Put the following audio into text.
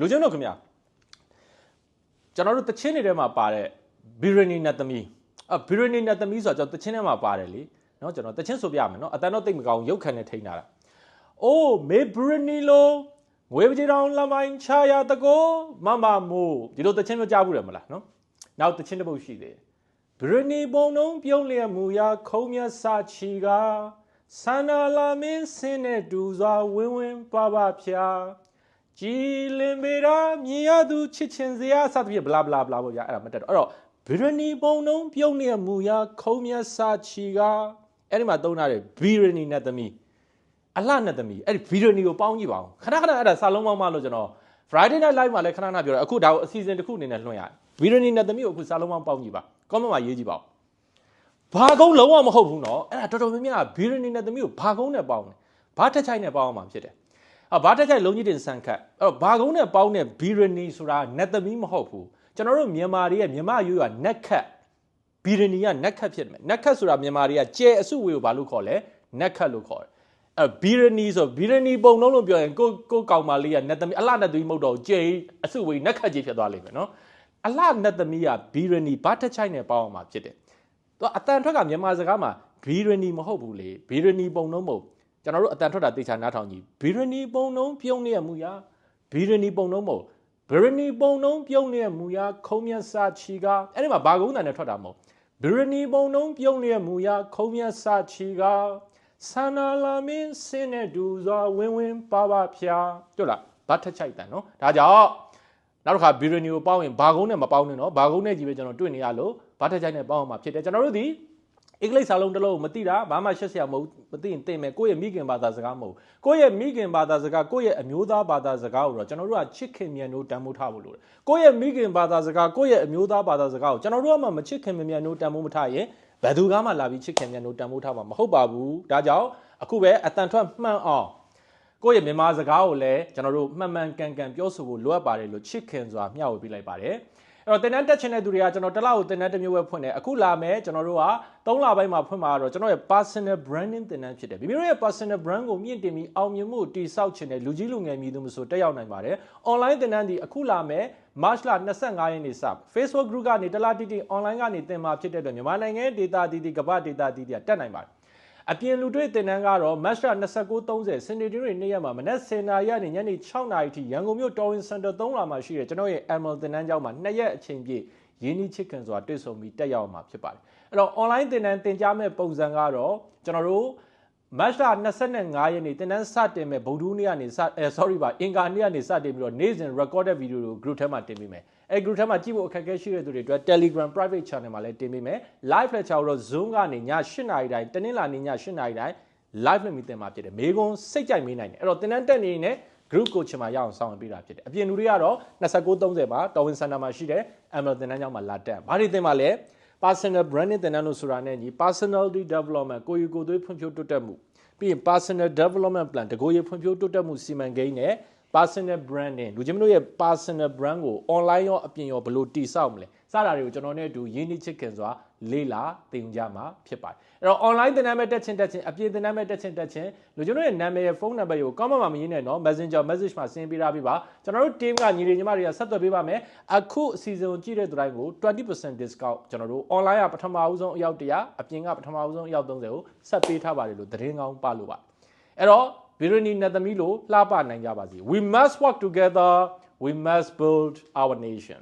လူချင်းတို့ခင်ဗျာကျွန်တော်တို့တချင်းတွေထဲမှာပါတဲ့ဘီရနီနတ်သမီးအဘီရနီနတ်သမီးဆိုတော့ကျွန်တော်တချင်းထဲမှာပါတယ်လေနော်ကျွန်တော်တချင်းဆိုပြမယ်နော်အတန်တော့တိတ်မကောင်းရုပ်ခန့်နဲ့ထိန်းတာလားအိုးမေဘီရနီလိုငွေပကြီးတောင်လမ်းပိုင်းချာရတကိုမမမိုးဒီလိုတချင်းမကြဘူးတယ်မလားနော်နောက်တချင်းတစ်ပုတ်ရှိသေးတယ်ဘရနီဘုံနှုံပြုံးလျက်မူရာခုံးမြတ်စာချီကဆန္ဒလာမင်းစင်းနဲ့ဒူစွာဝင်းဝင်းပါပါဖျား ကြည်လင်ပေတာမြင်ရသူချစ်ချင်စရာစသဖြင့်ဘလာဘလာဘလာပေါ့ဗျာအဲ့ဒါမတက်တော့အဲ့တော့ဗီရနီပုံနှုံးပြုတ်နေတဲ့မူရခုံးမျက်စာချီကအဲ့ဒီမှာသုံးထားတဲ့ဗီရနီနဲ့သမီးအလှနဲ့သမီးအဲ့ဒီဗီရနီကိုပေါင်းကြည့်ပါအောင်ခဏခဏအဲ့ဒါစာလုံးပေါင်းမလို့ကျွန်တော် Friday night live မှာလည်းခဏခဏပြောတယ်အခုဒါကိုအစီအစဉ်တစ်ခုအနေနဲ့လွှင့်ရတယ်ဗီရနီနဲ့သမီးကိုအခုစာလုံးပေါင်းပေါင်းကြည့်ပါ comment မှာရေးကြည့်ပါအောင်ဘာကုန်းလုံးဝမဟုတ်ဘူးနော်အဲ့ဒါတော်တော်များများဗီရနီနဲ့သမီးကိုဘာကုန်းနဲ့ပေါင်းတယ်ဘာထက်ချိုက်နဲ့ပေါင်းအောင်မှာဖြစ်တယ် အော်ဘာထက်ချိုက်လုံးကြီးတင်ဆန်ခတ်အဲ့တော့ဘာကုန်းနဲ့ပေါင်းတဲ့ဘီရနီဆိုတာနတ်သမီးမဟုတ်ဘူးကျွန်တော်တို့မြန်မာတွေရဲ့မြန်မာရိုးရနက်ခတ်ဘီရနီကနက်ခတ်ဖြစ်တယ်နက်ခတ်ဆိုတာမြန်မာတွေကကျဲအစုဝေကိုဘာလို့ခေါ်လဲနက်ခတ်လို့ခေါ်တယ်အဲဘီရနီဆိုဘီရနီပုံလုံးလို့ပြောရင်ကိုကိုကောင်မလေးကနတ်သမီးအလှနတ်သမီးမဟုတ်တော့ကျဲအစုဝေနက်ခတ်ကြီးဖြစ်သွားလိမ့်မယ်နော်အလှနတ်သမီးကဘီရနီဘာထက်ချိုက်နဲ့ပေါင်းအောင်မှာဖြစ်တယ်သူအတန်ထွက်ကမြန်မာစကားမှာဘီရနီမဟုတ်ဘူးလေဘီရနီပုံလုံးမဟုတ် ကျွန်တော်တို့အတန်ထွက်တာတေချာနားထောင်ကြည့်ဘီရနီပုံလုံးပြုံးနေရမူရဘီရနီပုံလုံးမဟုတ်ဘီရနီပုံလုံးပြုံးနေရမူရခုံးမြတ်စာချီကအဲ့ဒီမှာဘာကုန်းတန်နဲ့ထွက်တာမဟုတ်ဘီရနီပုံလုံးပြုံးနေရမူရခုံးမြတ်စာချီကဆန္ဒလာမင်းစင်းနဲ့ဒူစွာဝင်းဝင်းပါပါဖျားတို့လားဘာထက်ချိုက်တန်နော်ဒါကြောင့်နောက်တစ်ခါဘီရနီကိုပေါင်းရင်ဘာကုန်းနဲ့မပေါင်းနဲ့နော်ဘာကုန်းနဲ့ကြီးပဲကျွန်တော်တွေ့နေရလို့ဘာထက်ချိုက်နဲ့ပေါင်းအောင်မှာဖြစ်တယ်ကျွန်တော်တို့ဒီ အင်္ဂလိပ်စာလုံးတစ်လုံးမသိတာဘာမှရှက်စရာမဟုတ်မသိရင်သိမယ်ကိုယ့်ရဲ့မိခင်ဘာသာစကားမဟုတ်ကိုယ့်ရဲ့မိခင်ဘာသာစကားကိုယ့်ရဲ့အမျိုးသားဘာသာစကားကိုတော့ကျွန်တော်တို့ကချစ်ခင်မြန်တို့တန်ဖိုးထားဖို့လိုတယ်ကိုယ့်ရဲ့မိခင်ဘာသာစကားကိုယ့်ရဲ့အမျိုးသားဘာသာစကားကိုကျွန်တော်တို့ကမှမချစ်ခင်မြန်တို့တန်ဖိုးမထားရင်ဘယ်သူကမှလာပြီးချစ်ခင်မြန်တို့တန်ဖိုးထားမှာမဟုတ်ပါဘူးဒါကြောင့်အခုပဲအတန်ထွက်မှန်အောင်ကိုယ့်ရဲ့မြန်မာစကားကိုလည်းကျွန်တော်တို့မှန်မှန်ကန်ကန်ပြောဆိုဖို့လိုအပ်ပါတယ်လို့ချစ်ခင်စွာမျှဝေပေးလိုက်ပါတယ်အဲ့ တော့တင်တန်းတက်ချင်တဲ့သူတွေကကျွန်တော်တစ်လကိုတင်တန်းတစ်မျိုးပဲဖွင့်တယ်အခုလာမယ်ကျွန်တော်တို့က3လပိုင်းမှာဖွင့်မှာတော့ကျွန်တော်ရဲ့ personal branding တင်တန်းဖြစ်တယ်မိမိတို့ရဲ့ personal brand ကိုမြင့်တင်ပြီးအောင်မြင်မှုတည်ဆောက်ခြင်းတဲ့လူကြီးလူငယ်မည်သူမဆိုတက်ရောက်နိုင်ပါတယ် online တင်တန်းဒီအခုလာမယ် March လ25ရက်နေ့စ Facebook group ကနေတလားတိတိ online ကနေတင်မှာဖြစ်တဲ့အတွက်မြန်မာနိုင်ငံ data တီတီကမ္ဘာ data တီတီတက်နိုင်ပါတယ် အပြင်လူတွေ့တင်တန်းကတော့ Match 2930စနေနေ့တွေနေ့ရက်မှာမနက်10:00နာရီကနေညနေ6:00နာရီထိရန်ကုန်မြို့ Torwin Center 3လမှာရှိတဲ့ကျွန်တော်ရဲ့ ML တင်တန်းကျောင်းမှာ2ရက်အချိန်ပြည့်ရင်းနှီးချစ်ခင်စွာတွေ့ဆုံပြီးတက်ရောက်မှာဖြစ်ပါတယ်အဲ့တော့ online တင်တန်းတင်ကြားမဲ့ပုံစံကတော့ကျွန်တော်တို့ match 25ရက်နေ့တင်တန်းစတင်မဲ့ဗုဒ္ဓနေ့ကနေစအဲ sorry ပါအင်္ဂါနေ့ကနေစတင်ပြီးတော့နေ့စဉ် recorded video ကို group ထဲမှာတင်ပေးမယ်အဲ group ထဲမှာကြည့်ဖို့အခက်အခဲရှိတဲ့သူတွေအတွက် Telegram private channel မှာလည်းတင်ပေးမယ် live lecture တော့ Zoom ကနေည8:00နာရီတိုင်းတနင်္လာနေ့ည8:00နာရီတိုင်း live လုပ်ပြီးတင်မှာဖြစ်တယ်မေကွန်းစိတ်ကြိုက်မေးနိုင်တယ်အဲ့တော့တင်တန်းတက်နေနေ group coach မှာရအောင်ဆောင်ပေးတာဖြစ်တယ်အပြင်လူတွေကတော့2930မှာတော်ဝင်စင်တာမှာရှိတဲ့ ML တင်တန်းကျောင်းမှာလာတက်ဘာတွေတင်ပါလဲ personal branding တင်တန်းလို့ဆိုတာနဲ့ညီ personality development ကိုယ်ယူကိုယ်သွေးဖွံ့ဖြိုးတိုးတက်မှုပြီးရင် personal development plan တကိုယ်ရဖွံ့ဖြိုးတိုးတက်မှုစီမံကိန်းနဲ့ personal branding လူချင်းတို့ရဲ့ personal brand ကို online ရောအပြင်ရောဘယ်လိုတည်ဆောက်မလဲစတာတွေကိုကျွန်တော်နဲ့အတူရင်းနှီးချစ်ခင်စွာလေ့လာသင်ကြမှာဖြစ်ပါတယ်အဲ့တော့ online သင်တန်းမဲ့တက်ချင်းတက်ချင်းအပြင်သင်တန်းမဲ့တက်ချင်းတက်ချင်းလူချင်းတို့ရဲ့နာမည်ရဲ့ဖုန်းနံပါတ်ကို comment မှာမရင်းနဲ့နော် messenger message မှာဆင်းပေးထားပေးပါကျွန်တော်တို့ team ကညီတွေညီမတွေကဆက်သွယ်ပေးပါမယ်အခုအစီအစဉ်ကိုကြည့်တဲ့သူတိုင်းကို20% discount ကျွန်တော်တို့ online ကပထမဦးဆုံးအယောက်100အပြင်ကပထမဦးဆုံးအယောက်30ကိုဆက်ပေးထားပါတယ်လို့သတင်းကောင်းပါလို့ပါအဲ့တော့ ဗီရနီနတ်သမီးလို့လှပနိုင်ကြပါစေ we must work together we must build our nation